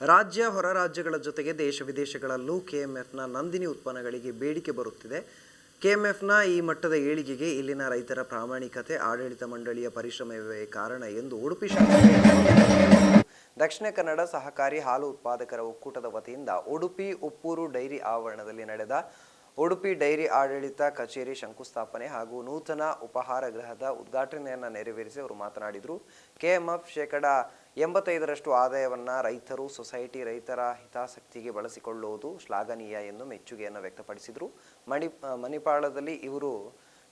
ರಾಜ್ಯ ಹೊರ ರಾಜ್ಯಗಳ ಜೊತೆಗೆ ದೇಶ ವಿದೇಶಗಳಲ್ಲೂ ಕೆ ಎಂ ಎಫ್ನ ನಂದಿನಿ ಉತ್ಪನ್ನಗಳಿಗೆ ಬೇಡಿಕೆ ಬರುತ್ತಿದೆ. ಕೆ ಎಂ ಎಫ್ನ ಈ ಮಟ್ಟದ ಏಳಿಗೆಗೆ ಇಲ್ಲಿನ ರೈತರ ಪ್ರಾಮಾಣಿಕತೆ, ಆಡಳಿತ ಮಂಡಳಿಯ ಪರಿಶ್ರಮವೇ ಕಾರಣ ಎಂದು ಉಡುಪಿ ದಕ್ಷಿಣ ಕನ್ನಡ ಸಹಕಾರಿ ಹಾಲು ಉತ್ಪಾದಕರ ಒಕ್ಕೂಟದ ವತಿಯಿಂದ ಉಡುಪಿ ಉಪ್ಪೂರು ಡೈರಿ ಆವರಣದಲ್ಲಿ ನಡೆದ ಉಡುಪಿ ಡೈರಿ ಆಡಳಿತ ಕಚೇರಿ ಶಂಕುಸ್ಥಾಪನೆ ಹಾಗೂ ನೂತನ ಉಪಹಾರ ಗೃಹದ ಉದ್ಘಾಟನೆಯನ್ನು ನೆರವೇರಿಸಿ ಅವರು ಮಾತನಾಡಿದರು. ಕೆಎಂಎಫ್ ಶೇಕಡ ಎಂಬತ್ತೈದರಷ್ಟು ಆದಾಯವನ್ನು ರೈತರು, ಸೊಸೈಟಿ ರೈತರ ಹಿತಾಸಕ್ತಿಗೆ ಬಳಸಿಕೊಳ್ಳುವುದು ಶ್ಲಾಘನೀಯ ಎಂದು ಮೆಚ್ಚುಗೆಯನ್ನು ವ್ಯಕ್ತಪಡಿಸಿದರು. ಮಣಿ, ಮಣಿಪಾಳದಲ್ಲಿ ಇವರು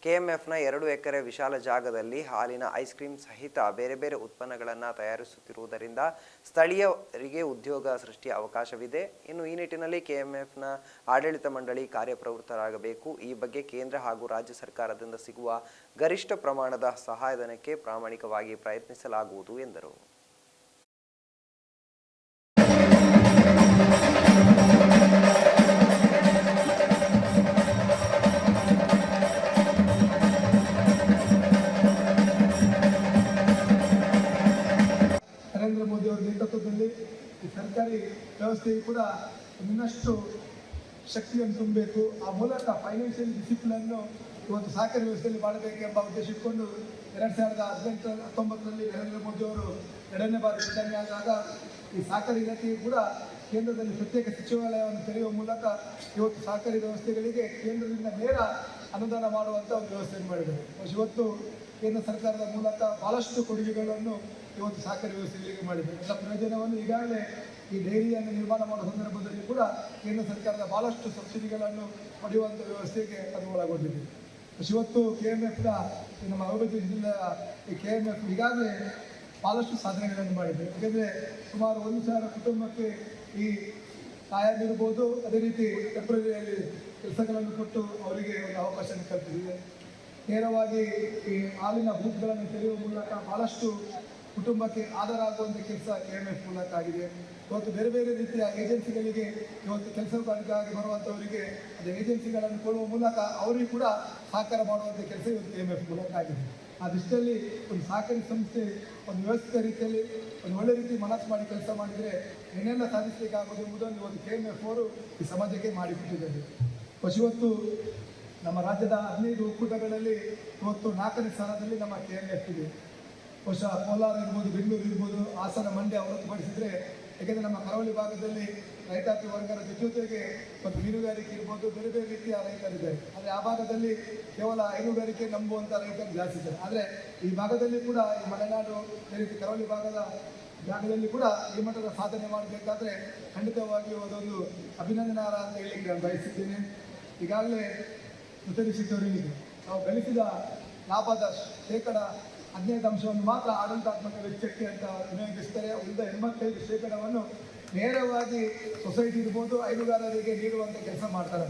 ಕೆಎಂಎಫ್ನ ಎರಡು ಎಕರೆ ವಿಶಾಲ ಜಾಗದಲ್ಲಿ ಹಾಲಿನ ಐಸ್ ಕ್ರೀಮ್ ಸಹಿತ ಬೇರೆ ಬೇರೆ ಉತ್ಪನ್ನಗಳನ್ನು ತಯಾರಿಸುತ್ತಿರುವುದರಿಂದ ಸ್ಥಳೀಯರಿಗೆ ಉದ್ಯೋಗ ಸೃಷ್ಟಿಯ ಅವಕಾಶವಿದೆ. ಇನ್ನು ಈ ನಿಟ್ಟಿನಲ್ಲಿ ಕೆಎಂಎಫ್ನ ಆಡಳಿತ ಮಂಡಳಿ ಕಾರ್ಯಪ್ರವೃತ್ತರಾಗಬೇಕು. ಈ ಬಗ್ಗೆ ಕೇಂದ್ರ ಹಾಗೂ ರಾಜ್ಯ ಸರ್ಕಾರದಿಂದ ಸಿಗುವ ಗರಿಷ್ಠ ಪ್ರಮಾಣದ ಸಹಾಯಧನಕ್ಕೆ ಪ್ರಾಮಾಣಿಕವಾಗಿ ಪ್ರಯತ್ನಿಸಲಾಗುವುದು ಎಂದರು. ಸರ್ಕಾರಿ ವ್ಯವಸ್ಥೆಯು ಕೂಡ ಇನ್ನಷ್ಟು ಶಕ್ತಿಯನ್ನು ತುಂಬಬೇಕು. ಆ ಮೂಲಕ ಫೈನಾನ್ಷಿಯಲ್ ಡಿಸಿಪ್ಲನ್ನು ಇವತ್ತು ಸಹಕಾರಿ ವ್ಯವಸ್ಥೆಯಲ್ಲಿ ಮಾಡಬೇಕೆಂಬ ಉದ್ದೇಶ ಇಟ್ಕೊಂಡು ಎರಡು ಸಾವಿರದ ಹದಿನೆಂಟು, ಹತ್ತೊಂಬತ್ತರಲ್ಲಿ ನರೇಂದ್ರ ಮೋದಿ ಅವರು ಎರಡನೇ ಬಾರಿ ಪ್ರಧಾನಿ ಆದಾಗ ಈ ಸಹಕಾರಿ ಇಲಾಖೆಯು ಕೂಡ ಕೇಂದ್ರದಲ್ಲಿ ಪ್ರತ್ಯೇಕ ಸಚಿವಾಲಯವನ್ನು ತೆರೆಯುವ ಮೂಲಕ ಇವತ್ತು ಸಹಕಾರಿ ವ್ಯವಸ್ಥೆಗಳಿಗೆ ಕೇಂದ್ರದಿಂದ ನೇರ ಅನುದಾನ ಮಾಡುವಂಥ ಒಂದು ವ್ಯವಸ್ಥೆಯನ್ನು ಮಾಡಿದ್ದಾರೆ? ಇವತ್ತು ಕೇಂದ್ರ ಸರ್ಕಾರದ ಮೂಲಕ ಬಹಳಷ್ಟು ಕೊಡುಗೆಗಳನ್ನು ಇವತ್ತು ಸಹಕಾರಿ ವ್ಯವಸ್ಥೆಗಳಿಗೆ ಮಾಡಿದೆ ಎಲ್ಲ ಪ್ರಯೋಜನವನ್ನು ಈಗಾಗಲೇ ಈ ಡೈರಿಯನ್ನು ನಿರ್ಮಾಣ ಮಾಡುವ ಸಂದರ್ಭದಲ್ಲಿ ಕೂಡ ಕೇಂದ್ರ ಸರ್ಕಾರದ ಬಹಳಷ್ಟು ಸಬ್ಸಿಡಿಗಳನ್ನು ಪಡೆಯುವಂಥ ವ್ಯವಸ್ಥೆಗೆ ಅದು ಒಳಗೊಂಡಿದೆ ಇವತ್ತು ಕೆ ಎಂ ಎಫ್ನ ನಮ್ಮ ಅಭಿವೃದ್ಧಿ ಜಿಲ್ಲೆಯ ಈ ಕೆ ಎಂ ಎಫ್ ಈಗಾಗಲೇ ಬಹಳಷ್ಟು ಸಾಧನೆಗಳನ್ನು ಮಾಡಿದೆ. ಯಾಕೆಂದರೆ ಸುಮಾರು ಒಂದು ಸಾವಿರ ಕುಟುಂಬಕ್ಕೆ ಈ ತಾಯಾಗಿರ್ಬೋದು ಅದೇ ರೀತಿ ಫೆಬ್ರವರಿಯಲ್ಲಿ ಕೆಲಸಗಳನ್ನು ಕೊಟ್ಟು ಅವರಿಗೆ ಒಂದು ಅವಕಾಶ ಕಲ್ಪಿಸಿದೆ. ನೇರವಾಗಿ ಈ ಹಾಲಿನ ಬೂತ್ಗಳನ್ನು ತೆರೆಯುವ ಮೂಲಕ ಬಹಳಷ್ಟು ಕುಟುಂಬಕ್ಕೆ ಆಧಾರ ಆಗುವಂಥ ಕೆಲಸ ಕೆ ಎಂ ಎಫ್ ಮೂಲಕ ಆಗಿದೆ ಇವತ್ತು ಬೇರೆ ಬೇರೆ ರೀತಿಯ ಏಜೆನ್ಸಿಗಳಿಗೆ ಇವತ್ತು ಕೆಲಸ ಕೆಲಸಕ್ಕಾಗಿ ಬರುವಂಥವರಿಗೆ ಅದು ಏಜೆನ್ಸಿಗಳನ್ನು ಕೊಡುವ ಮೂಲಕ ಅವರಿಗೆ ಕೂಡ ಸಹಕಾರ ಮಾಡುವಂಥ ಕೆಲಸ ಇವತ್ತು ಕೆ ಎಂ ಎಫ್ ಮೂಲಕ ಆಗಿದೆ ಆ ದೃಷ್ಟಿಯಲ್ಲಿ ಒಂದು ಸಹಕಾರಿ ಸಂಸ್ಥೆ ಒಂದು ವ್ಯವಸ್ಥಿತ ರೀತಿಯಲ್ಲಿ ಒಂದು ಒಳ್ಳೆ ರೀತಿ ಮನಸ್ಸು ಮಾಡಿ ಕೆಲಸ ಮಾಡಿದರೆ ಏನೆಲ್ಲ ಸಾಧಿಸಲಿಕ್ಕೆ ಎಂಬುದನ್ನು ಇವತ್ತು ಕೆ ಎಂ ಎಫ್ ಅವರು ಈ ಸಮಾಜಕ್ಕೆ ಮಾಡಿಕೊಟ್ಟಿದ್ದಾರೆ. ಇವತ್ತು ನಮ್ಮ ರಾಜ್ಯದ ಹದಿನೈದು ಒಕ್ಕೂಟಗಳಲ್ಲಿ ಇವತ್ತು ನಾಲ್ಕನೇ ಸ್ಥಾನದಲ್ಲಿ ನಮ್ಮ ಕೆ ಎಂ ಎಫ್ ಇದೆ. ಬಹುಶಃ ಕೋಲಾರ ಇರ್ಬೋದು, ಬೆಂಗಳೂರು ಇರ್ಬೋದು, ಹಾಸನ, ಮಂಡ್ಯ ಹೊರತುಪಡಿಸಿದರೆ, ಯಾಕೆಂದರೆ ನಮ್ಮ ಕರಾವಳಿ ಭಾಗದಲ್ಲಿ ರೈತಾಪಿ ವರ್ಗದ ಜೊತೆಗೆ ಮತ್ತು ಮೀನುಗಾರಿಕೆ ಇರ್ಬೋದು, ಬೇರೆ ಬೇರೆ ರೀತಿಯ ರೈತರಿದ್ದಾರೆ. ಆದರೆ ಆ ಭಾಗದಲ್ಲಿ ಕೇವಲ ಹೈನುಗಾರಿಕೆ ನಂಬುವಂಥ ರೈತರು ಜಾಸ್ತಿ ಇದ್ದಾರೆ. ಆದರೆ ಈ ಭಾಗದಲ್ಲಿ ಕೂಡ, ಈ ಮಲೆನಾಡು, ಅದೇ ರೀತಿ ಕರಾವಳಿ ಭಾಗದ ಜಾಗದಲ್ಲಿ ಕೂಡ ಈ ಮಟ್ಟದ ಸಾಧನೆ ಮಾಡಬೇಕಾದ್ರೆ ಖಂಡಿತವಾಗಿಯೂ ಅದೊಂದು ಅಭಿನಂದನಾರ ಅಂತ ಹೇಳಿ ನಾನು ಬಯಸಿದ್ದೇನೆ ಈಗಾಗಲೇ ಉತ್ತರಿಸಿದ್ದವರಿಗೆ ನಾವು ಗಳಿಸಿದ ಲಾಭದ ಶೇಕಡ ಹದಿನೈದು ಅಂಶವನ್ನು ಮಾತ್ರ ಆಡಳಿತಾತ್ಮಕ ವೆಚ್ಚಕ್ಕೆ ಅಂತ ವಿನಿಯೋಗಿಸ್ತಾರೆ. ಉಳಿದ ಎಂಬತ್ತೈದು ಶೇಕಡವನ್ನು ನೇರವಾಗಿ ಸೊಸೈಟಿ ಇರ್ಬೋದು ಹೈನುಗಾರರಿಗೆ ನೀಡುವಂಥ ಕೆಲಸ ಮಾಡ್ತಾರೆ.